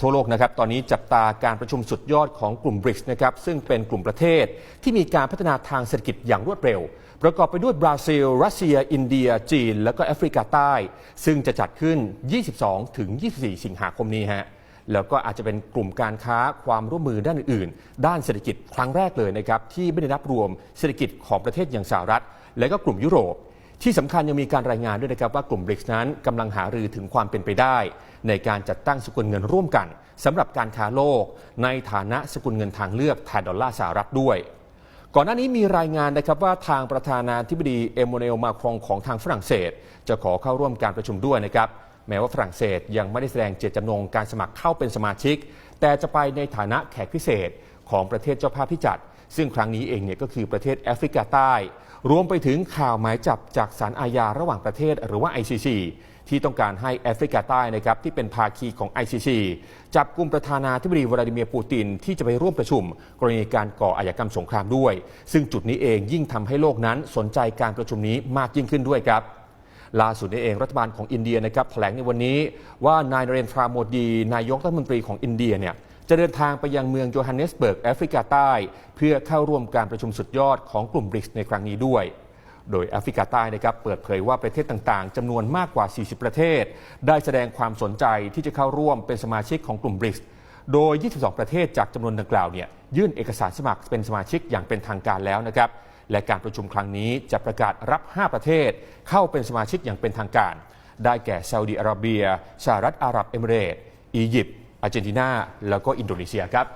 ทั่วโลกนะครับตอนนี้จับตาการประชุมสุดยอดของกลุ่มบริกส์นะครับซึ่งเป็นกลุ่มประเทศที่มีการพัฒนาทางเศรษฐกิจอย่างรวดเร็ว ประกอบไปด้วยบราซิล รัสเซีย อินเดีย จีน และก็แอฟริกาใต้ ซึ่งจะจัดขึ้น 22 ถึง 24 สิงหาคมนี้ฮะแล้วก็อาจจะเป็นกลุ่มการค้าความร่วมมือด้านอื่นๆ ด้านเศรษฐกิจครั้งแรกเลยนะครับที่ไม่ได้นับรวมเศรษฐกิจของประเทศอย่างสหรัฐ และก็กลุ่มยุโรป ที่สำคัญยังมีการรายงานด้วยนะครับว่ากลุ่มบริกนั้นกำลังหารือถึงความเป็นไปได้ ในการจัดตั้งสกุลเงินร่วมกันสำหรับการค้าโลก ในฐานะสกุลเงินทางเลือกแทนดอลลาร์สหรัฐด้วย ก่อนหน้านี้มีรายงานนะครับว่าทางประธานาธิบดีเอโมเนลมาครองของทางฝรั่งเศส จะขอเข้าร่วมการประชุมด้วยนะครับแม้ว่าฝรั่งเศสยังไม่ได้แสดงเจตจำนงการสมัครเข้าเป็นสมาชิก แต่จะไปในฐานะแขกพิเศษของประเทศเจ้าภาพที่จัด ซึ่งครั้งนี้เองเนี่ยก็คือประเทศแอฟริกาใต้ รวมไปถึงข่าวหมายจับจากศาลอาญาระหว่างประเทศหรือว่า ICC ที่ต้องการให้แอฟริกาใต้นะครับที่เป็นภาคีของ ICC จับกลุ่มประธานาธิบดีวลาดิเมียร์ปูติน ที่จะไปร่วมประชุม กรณีการก่ออาชญากรรมสงครามด้วย ซึ่งจุดนี้เองยิ่งทำให้โลกนั้นสนใจการประชุมนี้มากยิ่งขึ้นด้วยครับล่าสุดนี้เองรัฐบาลของอินเดียนะครับแถลงในวันนี้ว่านายนเรนทราโมดี นายกรัฐมนตรีของอินเดียเนี่ย จะเดินทางไปยังเมืองโยฮันเนสเบิร์กแอฟริกาใต้ เพื่อเข้าร่วมการประชุมสุดยอดของกลุ่มบริกสในครั้งนี้ด้วย โดยแอฟริกาใต้นะครับเปิดเผยว่าประเทศต่างๆจำนวนมากกว่า 40 ประเทศ ได้แสดงความสนใจที่จะเข้าร่วมเป็นสมาชิกของกลุ่มบริกสโดย 22 ประเทศจากจำนวนดังกล่าวเนี่ยยื่นเอกสารสมัครเป็นสมาชิกอย่างเป็นทางการแล้วนะครับและการประชุมครั้งนี้จะประกาศรับ 5 ประเทศ เข้าเป็นสมาชิกอย่างเป็นทางการ ได้แก่ซาอุดิอาระเบียสหรัฐอาหรับเอมิเรตส์อียิปต์ อาร์เจนตินาแล้วก็อินโดนีเซียครับ